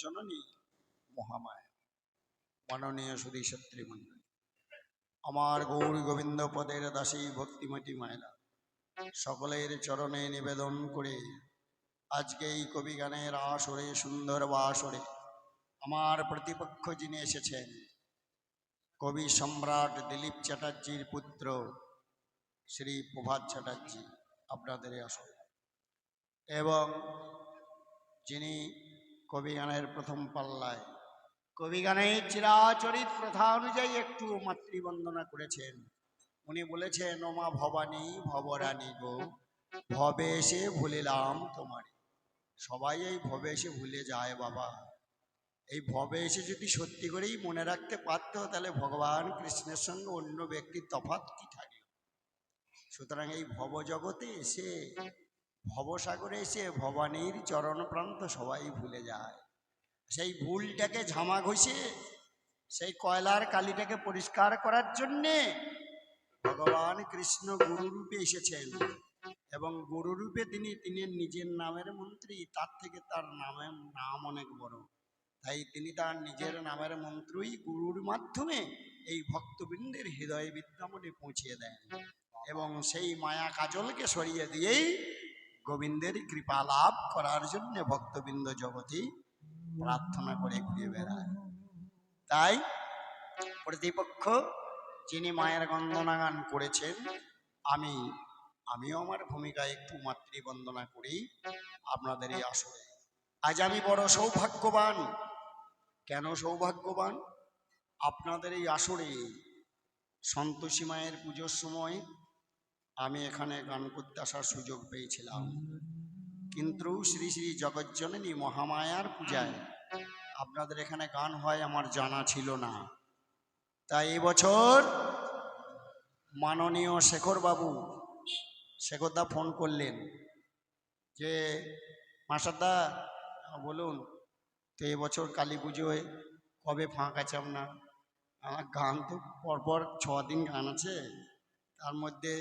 জগজ্জননী মহামায়া, মাননীয় সুধী সত্রী মন্ডলী আমার গৌর গোবিন্দ পদের দাসী ভক্তিমতী মায়েরা, সকলের চরণে নিবেদন করে আজকে এই কবি গানের আসরে, সুন্দর বাসরে আমার প্রতিপক্ষ যিনি এসেছেন, কবি সম্রাট দিলীপ চ্যাটার্জির পুত্র শ্রী প্রভাত চ্যাটার্জি, আপনাদের আসরে। এবং যিনি কবি গানের প্রথম পাল্লায়। কবি গানের চিরাচরিত প্রথা অনুযায়ী একটু মাতৃবন্দনা করেছেন। উনি বলেছেন, ওমা ভবানী ভবরানী গো, ভবে এসে ভুলিলাম তোমার। সবাই এই ভবে এসে ভুলে যায় বাবা। এই ভবে এসে যদি সত্যি করেই মনে রাখতে পারতো, তাহলে ভগবান কৃষ্ণের সঙ্গে অন্য ব্যক্তির তফাৎ কি থাকে সুতরাং এই ভবজগতে এসে ভবসাগরে এসে ভবানীর চরণ প্রান্ত সবাই ভুলে যায়। সেই ভুলটাকে ঝামা ঘষে, সেই কয়লার কালিটাকে পরিষ্কার করার জন্যে ভগবান কৃষ্ণ গুরুরূপে এসেছেন এবং গুরুরূপে তিনি তিনি নিজের নামের মন্ত্রী, তার থেকে তার নামের নাম অনেক বড়। তাই তিনি তার নিজের নামের মন্ত্রই গুরুর মাধ্যমে এই ভক্তবৃন্দের হৃদয় বিদ্যামনে পৌঁছিয়ে দেন এবং সেই মায়া কাজলকে সরিয়ে দিয়েই গোবিন্দের কৃপা লাভ করার জন্য ভক্তবৃন্দ জগতে প্রার্থনা করে ঘুরে বেড়ায়। তাই প্রতিপক্ষ যিনি মায়ের বন্দনা গান করেছেন, আমি, আমিও আমার ভূমিকা একটু মাতৃবন্দনা করি আপনাদের এই আসরে। আজ আমি বড় সৌভাগ্যবান। কেন সৌভাগ্যবান? আপনাদের এই আসরে সন্তোষী মায়ের পুজোর সময় আমি এখানে গান করতে আসার সুযোগ পেয়েছিলাম। কিন্তু শ্রী শ্রী জগজ্জননী মহামায়ার পূজায় আপনাদের এখানে গান হয় আমার জানা ছিল না। তাই এবছর মাননীয় শেখর বাবু শেখরদা ফোন করলেন যে মাসাদা বলুন, তো এবছর কালী পুজোয় কবে ফাঁকা চাম না আমার গান তো পরপর ছ দিন গান আছে, তার মধ্যে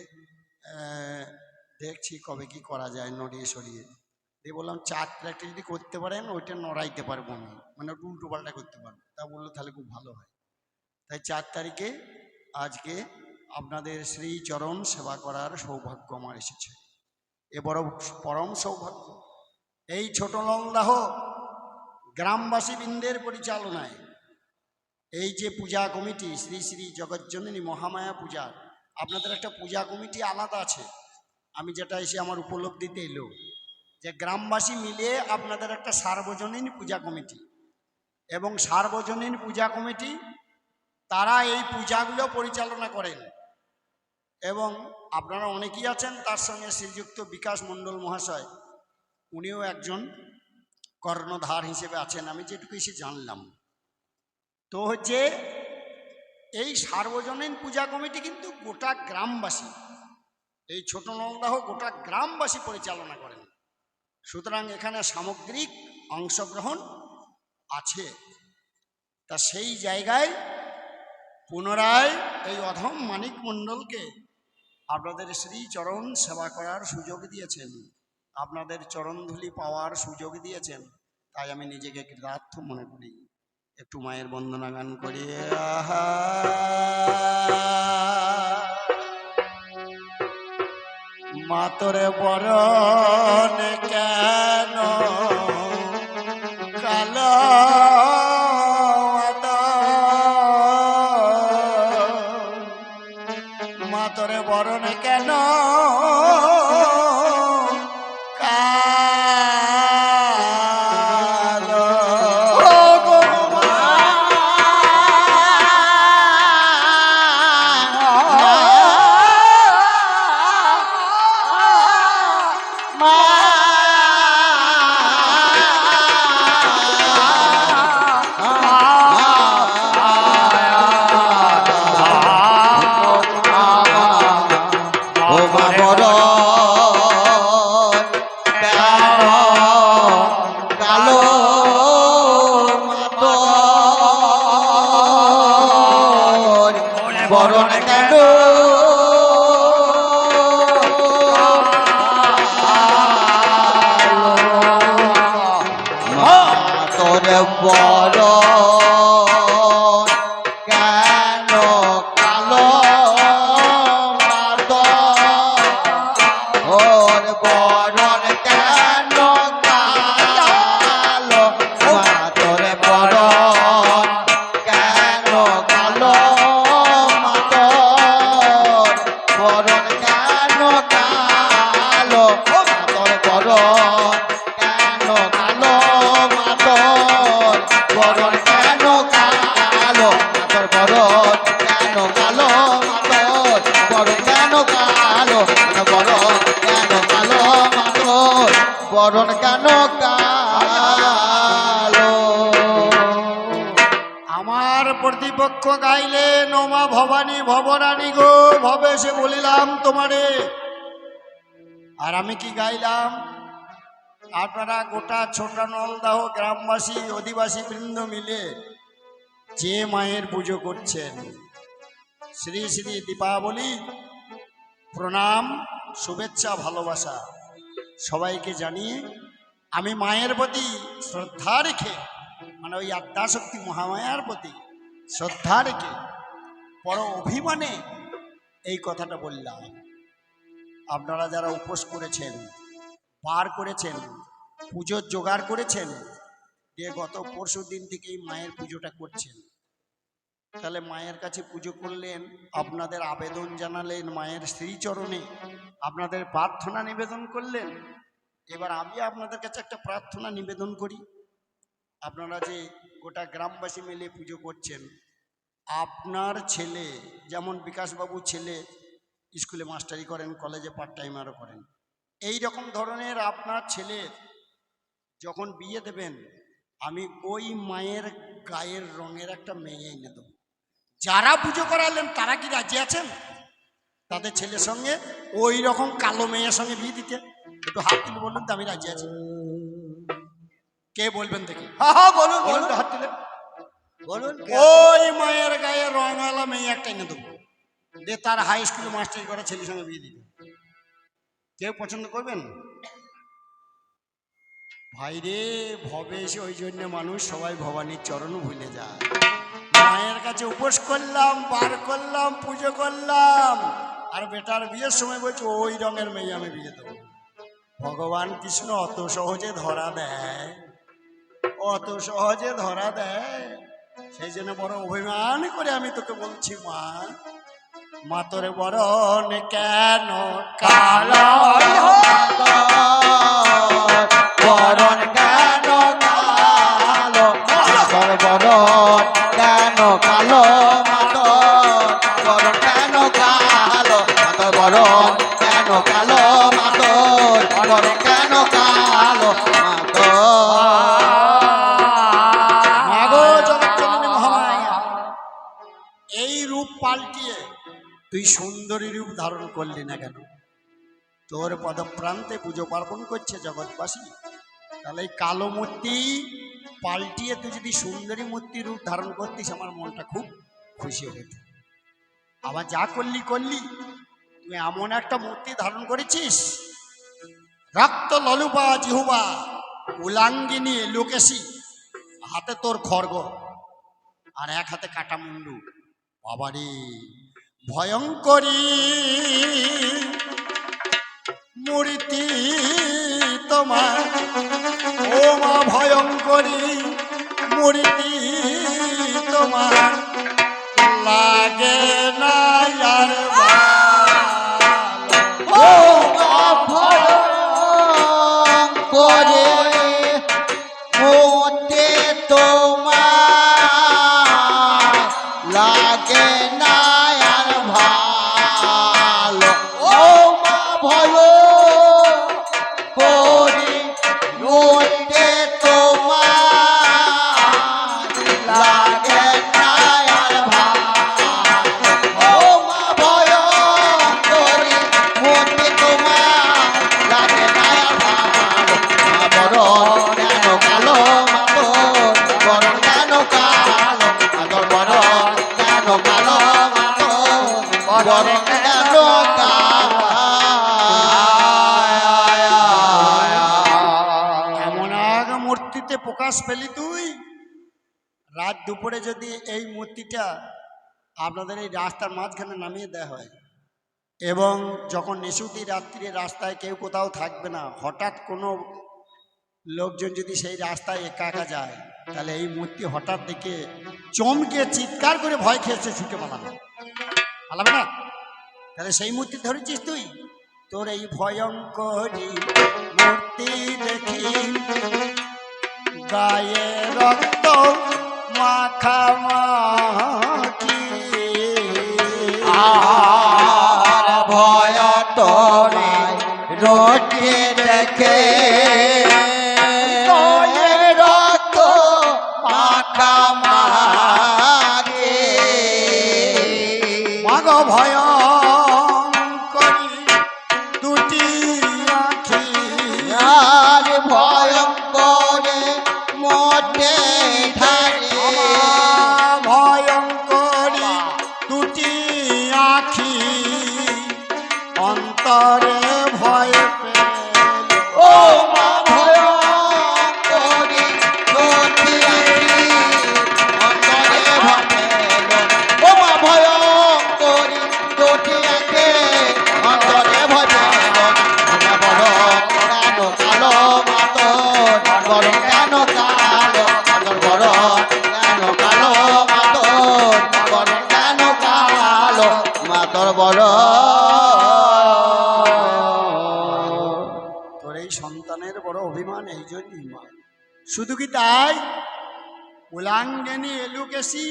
দেখছি কবে কি করা যায়, নড়িয়ে সরিয়ে। দিয়ে বললাম, চার ট্র্যাকটা যদি করতে পারেন, ওইটা নড়াইতে পারব না মানে উল্টো পাল্টা করতে পারব। তা বলল, তাহলে খুব ভালো হয়। তাই চার তারিখে আজকে আপনাদের শ্রীচরণ সেবা করার সৌভাগ্য আমার এসেছে। এ বড় পরম সৌভাগ্য। এই ছোট লংদাহ গ্রামবাসী বৃন্দের পরিচালনায় এই যে পূজা কমিটি, শ্রী শ্রী জগজ্জননী মহামায়া পূজার আপনাদের একটা পূজা কমিটি আলাদা আছে। আমি যেটা এসে আমার উপলব্ধিতে এলো যে গ্রামবাসী মিলে আপনাদের একটা সার্বজনীন পূজা কমিটি। এবং সার্বজনীন পূজা কমিটি, তারা এই পূজাগুলো পরিচালনা করেন। এবং আপনারা অনেকেই আছেন তার সঙ্গে শ্রীযুক্ত বিকাশ মণ্ডল মহাশয়, উনিও একজন কর্ণধার হিসেবে আছেন, আমি যেটুকু এসে জানলাম। তো হচ্ছে এই সার্বজনীন পূজা কমিটি কিন্তু গোটা গ্রামবাসী, এই ছোট নলদাহ গোটা গ্রামবাসী পরিচালনা করেন। সুতরাং এখানে সামগ্রিক অংশগ্রহণ আছে। তা সেই জায়গায় পুনরায় এই অধম মানিক মণ্ডলকে আপনাদের শ্রীচরণ সেবা করার সুযোগ দিয়েছেন। আপনাদের চরণধুলি পাওয়ার সুযোগ দিয়েছেন। তাই আমি নিজেকে কৃতার্থ মনে করি। একটু মায়ের বন্দনা গান করি আহা। মাতরে বরণ কেন? কালো মাতরে বরণ কেন বরণ কেন? তোর বড় আমার প্রতিপক্ষ গাইলে, নোমা ভবানী, ভবরানী গো, ভবে সে বলিলাম তোমারে। আর আমি কি গাইলাম? আপনারা গোটা ছোট নলদাহ গ্রামবাসী, অধিবাসী বৃন্দ মিলে যে মায়ের পুজো করছেন, শ্রী শ্রী দীপাবলি, প্রণাম, শুভেচ্ছা, ভালোবাসা সবাইকে জানিয়ে আমি মায়ের প্রতি শ্রদ্ধা রেখে মানে ওই আদ্যাশক্তি মহামায়ার প্রতি শ্রদ্ধা রেখে বড় অভিমানে এই কথাটা বললাম। আপনারা যারা উপোস করেছেন, পার করেছেন, পুজোর জোগাড় করেছেন, যে গত পরশু দিন থেকেই মায়ের পুজোটা করছেন তাহলে মায়ের কাছে পুজো করলেন, আপনাদের আবেদন জানালেন মায়ের শ্রীচরণে, আপনাদের প্রার্থনা নিবেদন করলেন। এবার আমি আপনাদের কাছে একটা প্রার্থনা নিবেদন করি। আপনারা যে গোটা গ্রামবাসী মিলে পুজো করছেন, আপনার ছেলে, যেমন বিকাশবাবু ছেলে স্কুলে মাস্টারি করেন, কলেজে পার্ট টাইমারও করেন, এই রকম ধরনের আপনার ছেলের যখন বিয়ে দেবেন, আমি ওই মায়ের গায়ের রঙের একটা মেয়ে এনে দেবো। যারা পুজো করালেন তারা কি রাজি আছেন? তাদের ছেলের সঙ্গে ওই রকম কালো মেয়ের সঙ্গে বিয়ে দিতে। একটু হাত তুলে বললেন তো আমি রাজি আছি। কে বলবেন দেখি? হ্যাঁ হ্যাঁ বলুন বলুন। হাত তুলে। বলুন ওই মায়ের গায়ে রঙওয়ালা মেয়ে একটা এনে দেবো। দিয়ে তার হাই স্কুলে মাস্টারি করা ছেলের সঙ্গে বিয়ে দিবে কেউ পছন্দ করবেন? ভাই রে ভবে এসে ওই জন্য মানুষ সবাই ভবানীর চরণ ভুলে যায়। মায়ের কাছে উপোস করলাম, বার করলাম, পুজো করলাম। আর বেটার বিয়ের সময় বলছে, ওই রঙের মেয়ে আমি বিয়ে দেবো। ভগবান কৃষ্ণ অত সহজে ধরা দেয়। অত সহজে ধরা দেয়। সেই জন্য বড় অভিমান করে আমি তোকে বলছি, মা। মা বরণ কেন কালো? বরণ কেন এই রূপ পাল্টিয়ে তুই সুন্দরী রূপ ধারণ করলি না কেন? তোর পদপ্রান্তে পুজো পার্বণ করছে জগৎবাসী। তাহলে এই কালো মূর্তি পাল্টিয়ে তুই যদি সুন্দরী মূর্তি রূপ ধারণ করতিস, আমার মনটা খুব খুশি হতো আবার যা করলি করলি। তুই এমন একটা মূর্তি ধারণ করেছিস? রক্ত ললুপা জিহুবা, উলাঙ্গিনী লোকেশী। হাতে তোর খড়গ আর এক হাতে কাটা মুন্ডু বাবারে, ভয়ঙ্করী মূর্তি তোমার। ও মা ভয়ঙ্করী মরিতি তোমার প্রকাশ পেলি তুই? রাত দুপুরে যদি এই মূর্তিটা আপনাদের এই রাস্তার মাঝখানে নামিয়ে দেওয়া হয় এবং যখন নিশুতি রাত্রি রাস্তায় কেউ কোথাও থাকবে না, হঠাৎ কোনো লোকজন যদি সেই রাস্তায় একা একা যায়, তাহলে এই মূর্তি হঠাৎ দেখে চমকে চিৎকার করে ভয় খেয়েছে ছুটে পালাবে। পালাবে না? তাহলে সেই মূর্তি ধরেছিস তুই? তোর এই ভয়ঙ্করী মূর্তি দেখি গায়ে রক্ত মাখামাখি আর God. শুধু কি তাই? উলাঙ্গেনি এলুকেসি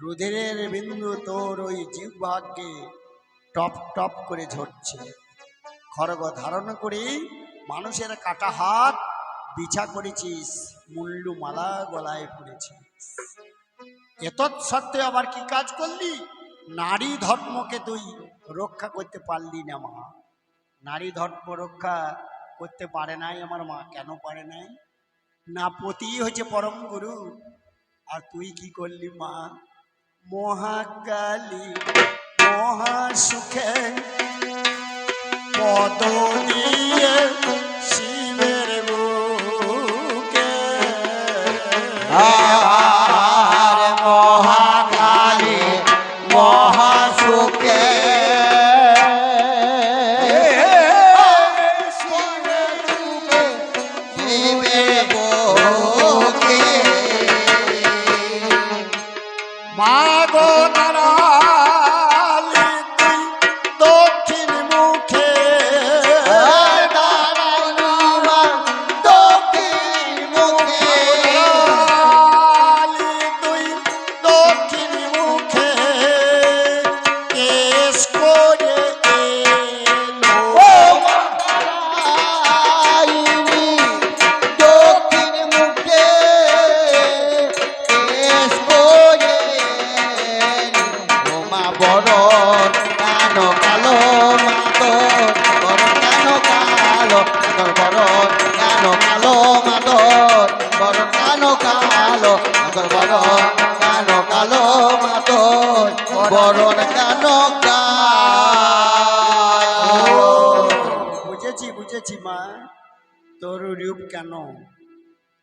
রুধিরের বিন্দু তোর ওই জিহ্বাগ্যে টপ টপ করে ঝরছে। খড়গ ধারণ করে, মানুষের কাটা হাত বিছা করেছিস, মুল্লু মালা গলায় পড়েছিস। এতৎ সত্ত্বেও আবার কি কাজ করলি? নারী ধর্মকে তুই রক্ষা করতে পারলি না মা। নারী ধর্ম রক্ষা করতে পারে নাই আমার মা, কেন পারে নাই? না পতি হচ্ছে পরম গুরু। আর তুই কি করলি মা? মহাকালী মহাসুখে পদ দিয়ে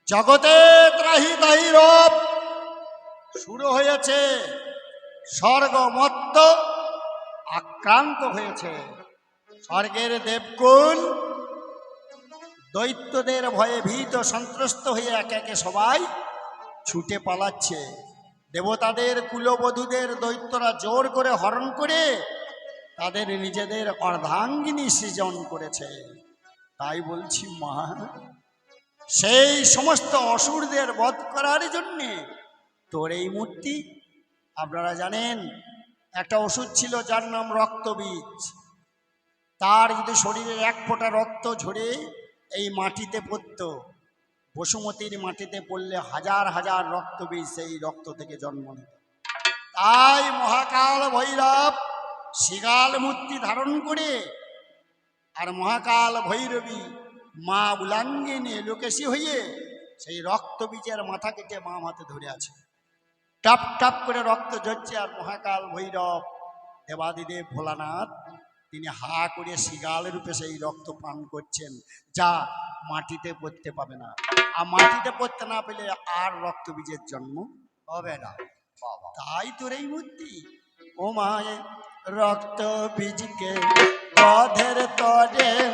জগতে ত্রাহি তাহি রূপ শুরু হয়েছে স্বর্গমত্ত আক্রান্ত হয়েছে। স্বর্গের দেবকুল দৈত্যদের ভয়ে ভীত, সন্ত্রস্ত হয়ে একে একে সবাই ছুটে পালাচ্ছে। দেবতাদের, কুলবধূদের, দৈত্যরা জোর করে হরণ করে তাদের নিজেদের অর্ধাঙ্গিনী সৃজন করেছে। তাই বলছি মা সেই সমস্ত অসুরদের বধ করার জন্যে তোর এই মূর্তি। আপনারা জানেন, একটা ওষুধ ছিল যার নাম রক্তবীজ। তার যদি শরীরের এক ফোঁটা রক্ত ঝরে, এই মাটিতে পড়ত। বসুমতির মাটিতে পড়লে হাজার হাজার রক্তবীজ সেই রক্ত থেকে জন্ম নিত। তাই মহাকাল ভৈরব শিগাল মূর্তি ধারণ করে আর মহাকাল ভৈরবী মা উলাঙ্গিনী লোকেশি হয়ে সেই রক্ত বীজের মাথা কেটে মা হাতে ধরে আছে। টাপ টাপ করে রক্ত ঝরছে আর মহাকাল ভৈরব। দেবাদিদেব ভোলানাথ তিনি হা করে শিগাল রূপে সেই রক্ত পান করছেন। যা মাটিতে পড়তে পাবে না। আর মাটিতে পড়তে না পেলে আর রক্তবীজের জন্ম হবে না। তাই তোর এই বুদ্ধি। ও মায়ে রক্ত বীজকে পথের তরে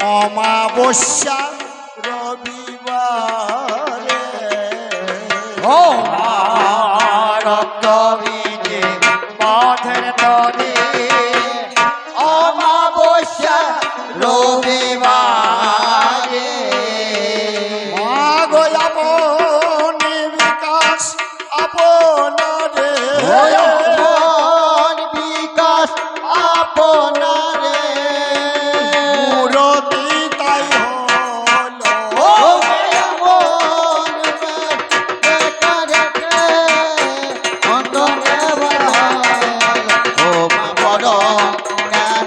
অমাবস্যা রবিবারে। ও রক্ত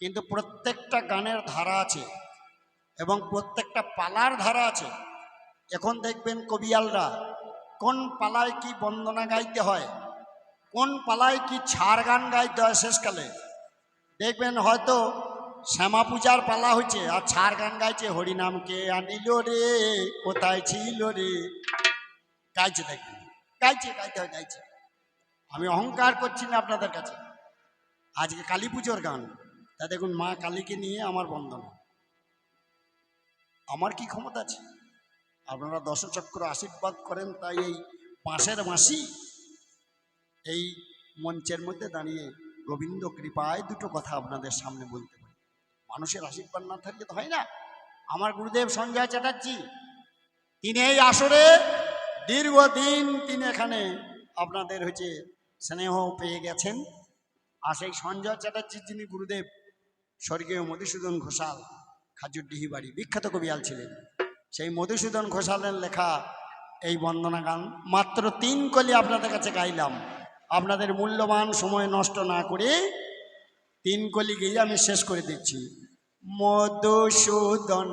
কিন্তু প্রত্যেকটা গানের ধারা আছে এবং প্রত্যেকটা পালার ধারা আছে। এখন দেখবেন কবিয়ালরা, কোন পালায় কি বন্দনা গাইতে হয়, কোন পালায় কি ছাড় গান গাইতে হয় শেষকালে, দেখবেন হয়তো শ্যামা পূজার পালা হয়েছে আর ছাড় গান গাইছে হরিনামকে আনিল রে, কোথায় ছিল রে? গাইছে দেখবেন, গাইছে, গাইতে হয়, গাইছে। আমি অহংকার করছি না আপনাদের কাছে। আজকে কালী পুজোর গান। তা দেখুন, মা কালীকে নিয়ে আমার বন্দনা। আমার কি ক্ষমতা আছে? আপনারা দশচক্র আশীর্বাদ করেন, তাই এই পাশের মাসি এই মঞ্চের মধ্যে দাঁড়িয়ে গোবিন্দ কৃপায় দুটো কথা আপনাদের সামনে বলতে পারি। মানুষের আশীর্বাদ না থাকলে তো হয় না। আমার গুরুদেব সঞ্জয় চ্যাটার্জি, তিনি এই আসরে দীর্ঘদিন তিনি এখানে আপনাদের হচ্ছে স্নেহ পেয়ে গেছেন। আর সেই সঞ্জয় চ্যাটার্জি যিনি গুরুদেব স্বর্গীয় মধুসূদন ঘোষাল খাজুরডিহি বাড়ি, বিখ্যাত কবিয়াল ছিলেন। সেই মধুসূদন ঘোষালের লেখা এই বন্দনা গান, মাত্র তিন কলি আপনাদের কাছে গাইলাম। আপনাদের মূল্যবান সময় নষ্ট না করে তিন কলি গিয়ে আমি শেষ করে দিচ্ছি। মধুসূদন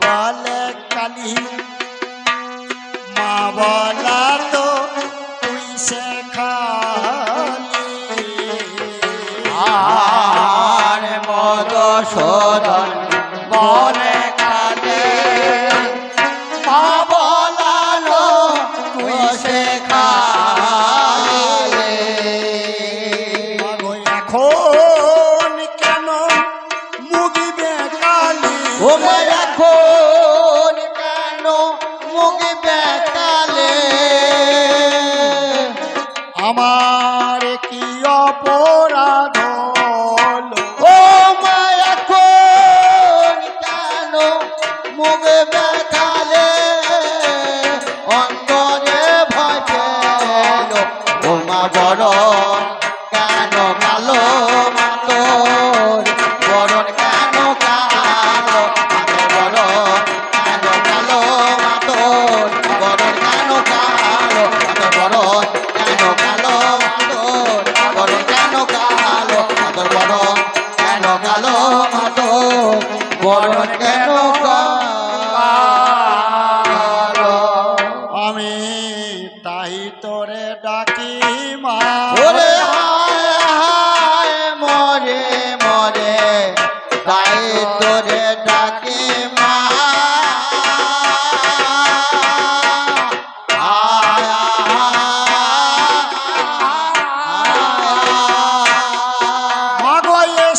বলে কালী, মা বলা তো তুই শেখালি সব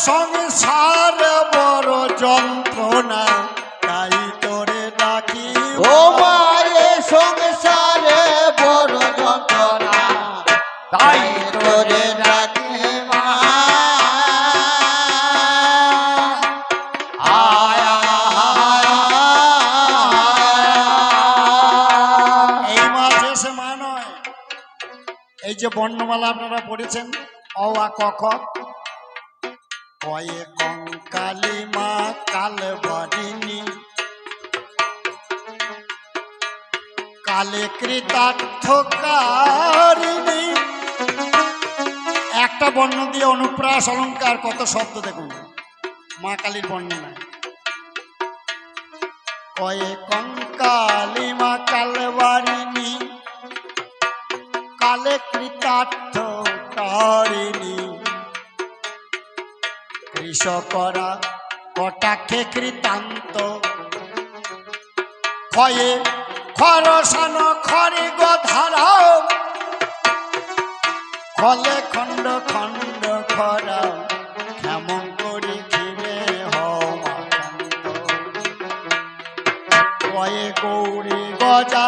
সংসার বড় যন্ত্রণা তাই তোরে ডাকি। ও মায়ে সংসারে বড় যন্ত্রণা তাই তোরে ডাকে মা। আয় এই মাছ এসে মা নয়। এই যে বর্ণমালা আপনারা পড়েছেন অ আ ক খ কয়ে কঙ্কালি মা, কাল বাড়িনি। কালে কৃতার্থ কারিণী। একটা বর্ণ দিয়ে অনুপ্রাস অলঙ্কার, কত শব্দ দেখুন। মা কালীর বর্ণনায় কয়ে কঙ্কালী মা কালবারিণী কালে কৃতার্থ কারিণী। কৃষকরা কটাক্ষে কৃতান্ত ক্ষয়ে খরসান খরে গধারাও ফলে খণ্ড খণ্ড খরা, কেমন করে ঘিরে কয়ে গৌরী গজা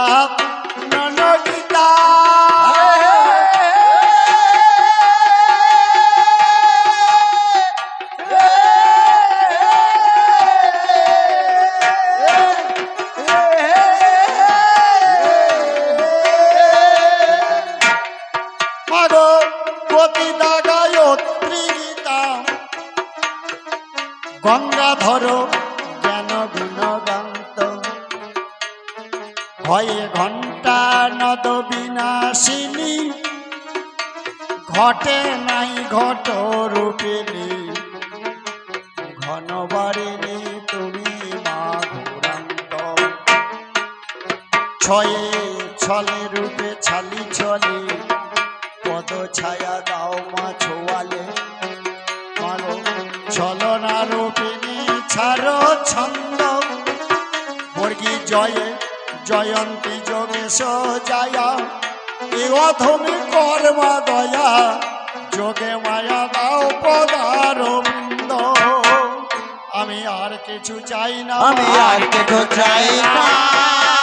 ছয়ে, ছলে, রূপে ছালি, ছলে। পদ, ছায়া দাও মা, ছোয়ালে। মারো ছলনা রূপিণী, ছাড়ো ছন্দ। বর্গী জয়ে, জয়ন্তী যোগেশ জায়া। এ অধমি কর্মা দয়া, যোগে মায়া দাও পদারবিন্দ। আমি আর কিছু চাই না। আমি আর কিছু চাই না।